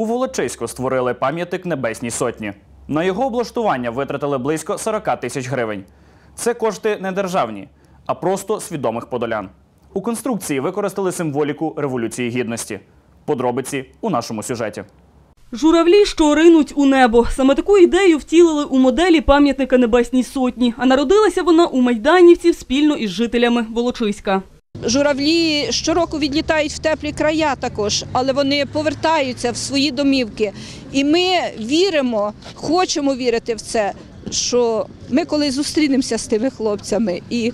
У Волочиську створили пам'ятник Небесній Сотні. На його облаштування витратили близько 40 тисяч гривень. Це кошти не державні, а просто свідомих подолян. У конструкції використали символіку Революції Гідності. Подробиці у нашому сюжеті. Журавлі, що ринуть у небо. Саме таку ідею втілили у моделі пам'ятника Небесній Сотні. А народилася вона у Майданівців спільно із жителями Волочиська. Журавлі щороку відлітають в теплі края також, але вони повертаються в свої домівки. І ми віримо, хочемо вірити в це, що ми коли зустрінемося з тими хлопцями і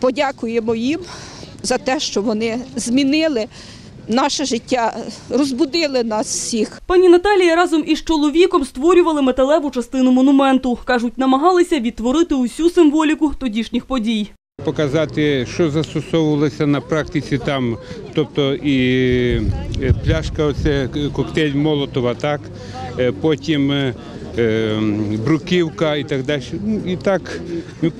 подякуємо їм за те, що вони змінили наше життя, розбудили нас всіх. Пані Наталія разом із чоловіком створювали металеву частину монументу. Кажуть, намагалися відтворити усю символіку тодішніх подій. Показати, що застосовувалося на практиці там, тобто і е, пляшка, оце коктейль Молотова, так, е, потім е, бруківка і так далі. І так ми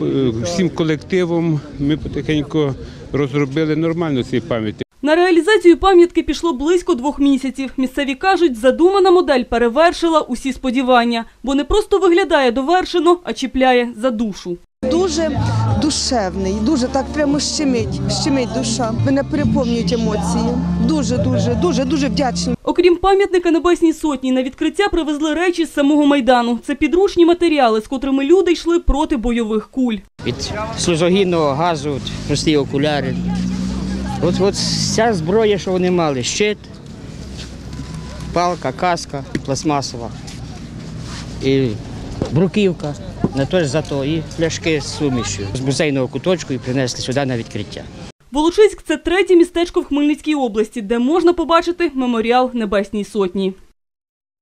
всім колективом ми потихеньку розробили нормально цей пам'ятник. На реалізацію пам'ятки пішло близько двох місяців. Місцеві кажуть, задумана модель перевершила усі сподівання, бо не просто виглядає довершено, а чіпляє за душу. Дуже душевний, дуже так прямо щемить, щемить душа. Мене переповнюють емоції. Дуже, дуже, дуже, дуже вдячні. Окрім пам'ятника Небесній Сотні, на відкриття привезли речі з самого Майдану. Це підручні матеріали, з котрими люди йшли проти бойових куль. від сльозогінного газу, прості окуляри. От, от вся зброя, що вони мали, щит, палка, каска пластмасова і бруківка, не то ж зато, і пляшки з сумішю з музейного куточку і принесли сюди на відкриття. Волочиськ – це третє містечко в Хмельницькій області, де можна побачити меморіал Небесній Сотні.